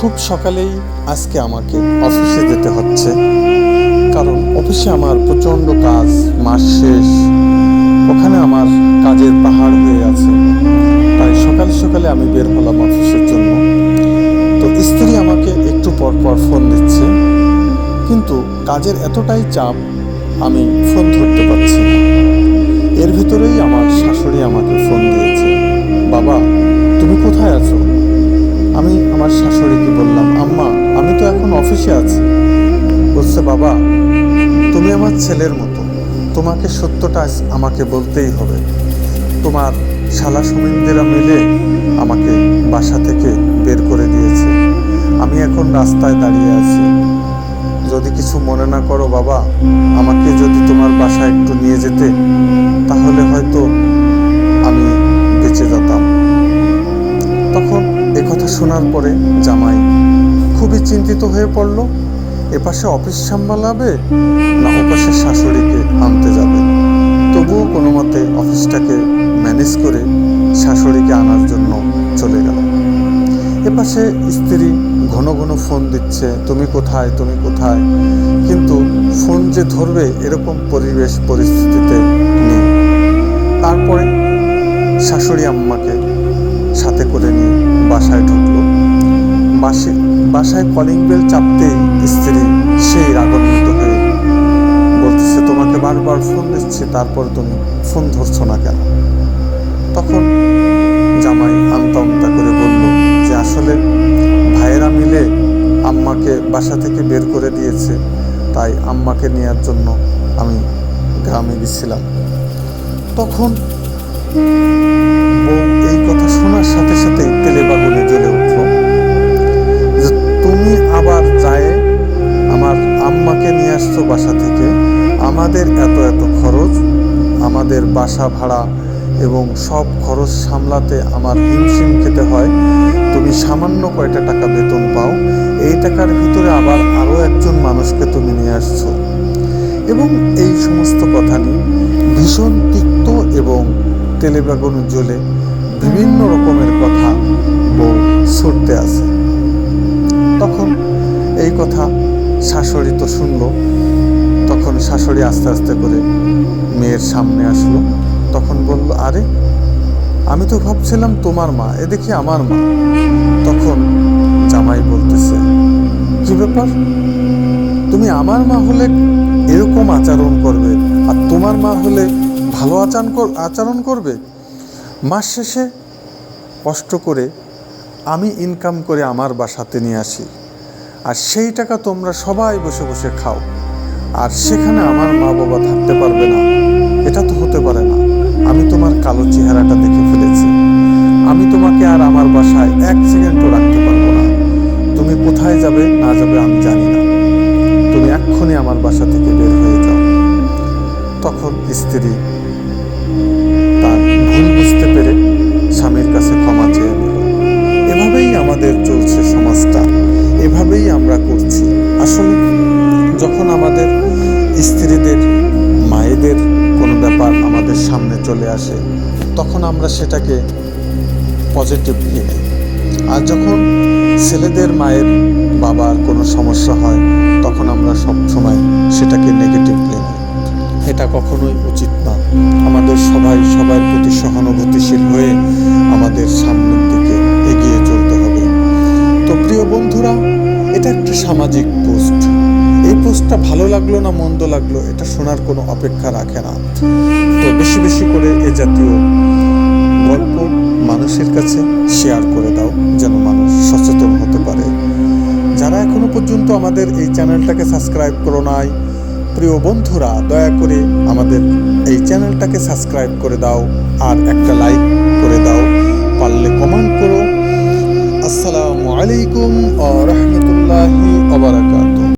খুব সকালেই আজকে আমাকে অফিসে যেতে হচ্ছে। কারণ অফিসে আমার প্রচণ্ড কাজ, মাস শেষ। ওখানে আমার কাজের পাহাড় হয়ে আছে। তাই সকাল সকালে আমি বের হলাম অফিসের জন্য। তো স্ত্রী আমাকে একটু পর পর ফোন দিচ্ছে। কিন্তু কাজের এতটাই চাপ, আমি ফোন ধরতে পারছি না। এর ভিতরেই আমার শাশুড়ি আমাকে ফোন দিয়েছে। বাবা, তুমি কোথায় আছো? আমি আমার শাশুড়িকে বললাম, আম্মা, আমি তো এখন অফিসে আছি। বলছে, বাবা, তুমি আমার ছেলের মতো। তোমাকে সত্যটা আমাকে বলতেই হবে। তোমার শালা সুমিন্দিরা মিলে আমাকে বাসা থেকে বের করে দিয়েছে। আমি এখন রাস্তায় দাঁড়িয়ে আছি। যদি কিছু মনে না করো বাবা, আমাকে যদি তোমার বাসায় একটু নিয়ে যেতে শোনার পরে জামাই খুবই চিন্তিত হয়ে পড়ল এপাশে অফিস সামলাবে না ওপাশে শাশুড়িকে আনতে যাবে? তবুও কোনো মতে অফিসটাকে ম্যানেজ করে শাশুড়িকে আনার জন্য চলে গেল। এপাশে স্ত্রী ঘন ঘন ফোন দিচ্ছে, তুমি কোথায় তুমি কোথায়? কিন্তু ফোন যে ধরবে এরকম পরিবেশ, পরিস্থিতিতে নেই। তারপরে শাশুড়ি আম্মাকে সাথে করে নিয়ে বাসায় ঢুকলো। বাসে বাসায় কলিং বেল চাপতেই স্ত্রী সেই রাগান্বিত হয়ে বলতেছে, তোমাকে বারবার ফোন দিচ্ছে, তারপর তুমি ফোন ধরছো না কেন? তখন জামাই আমতা করে বলল যে, আসলে ভাইয়েরা মিলে আম্মাকে বাসা থেকে বের করে দিয়েছে, তাই আম্মাকে নেওয়ার জন্য আমি গ্রামে গেছিলাম। তখন বউ এই কথা শোনার সাথে সাথে তেলে বাগুনে জ্বলে উঠল যে তুমি আবার যায় আমার আম্মাকে নিয়ে আসছো বাসা থেকে। আমাদের এত এত খরচ, আমাদের বাসা ভাড়া এবং সব খরচ সামলাতে আমার হিমশিম খেতে হয়। তুমি সামান্য কয়টা টাকা বেতন পাও, এই টাকার ভিতরে আবার আরও একজন মানুষকে তুমি নিয়ে আসছো। এবং এই সমস্ত কথা নিয়ে ভীষণ তিক্ত এবং তেলে বেগুন জ্বলে বিভিন্ন রকমের কথা বউ ছুটতে আসে। তখন এই কথা শাশুড়ি তো শুনল। তখন শাশুড়ি আস্তে আস্তে করে মেয়ের সামনে আসলো। তখন বলল, আরে, আমি তো ভাবছিলাম তোমার মা, এ দেখি আমার মা। তখন জামাই বলতেছে, কি ব্যাপার? তুমি আমার মা হলে এরকম আচরণ করবে, আর তোমার মা হলে ভালো আচরণ আচরণ করবে? মাস শেষে কষ্ট করে আমি ইনকাম করে আমার বাসাতে নিয়ে আসি। আর সেই টাকা তোমরা সবাই বসে বসে খাও। আর সেখানে আমার মা বাবা থাকতে পারবে না। এটা তো হতে পারে না। আমি তোমার কালো চেহারাটা দেখে ফেলেছি। আমি তোমাকে আর আমার বাসায় এক সেকেন্ডও রাখতে পারব না। তুমি কোথায় যাবে, না যাবে আমি জানি না। তুমি এক্ষুনি আমার বাসা থেকে বের হয়ে যাও। তখন স্ত্রী সমাজটা এভাবেই আমরা করছি। আসলে যখন আমাদের স্ত্রীদের, মায়েদের কোনো ব্যাপার আমাদের সামনে চলে আসে, তখন আমরা সেটাকে পজিটিভলি নিই। আর যখন ছেলেদের, মায়ের, বাবার কোনো সমস্যা হয়, তখন আমরা সব সময় সেটাকে নেগেটিভলি নিই। এটা কখনোই উচিত না। আমাদের সবাই সবার প্রতি সহানুভূতিশীল হয়ে আমাদের সামনের সামাজিক পোস্ট। এই পোস্টটা ভালো লাগল না মন্দ লাগল, এটা শোনার কোনো অপেক্ষা রাখে না। তো বেশি বেশি করে এ জাতীয় গল্প মানুষের কাছে শেয়ার করে দাও, যেন মানুষ সচেতন হতে পারে। যারা এখনও পর্যন্ত আমাদের এই চ্যানেলটাকে সাবস্ক্রাইব করো নাই, প্রিয় বন্ধুরা, দয়া করে আমাদের এই চ্যানেলটাকে সাবস্ক্রাইব করে দাও, আর একটা লাইক করে দাও, পারলে কমেন্ট করো। আসসালামু আলাইকুম আ রহমতুল্লাহি আবরাকাত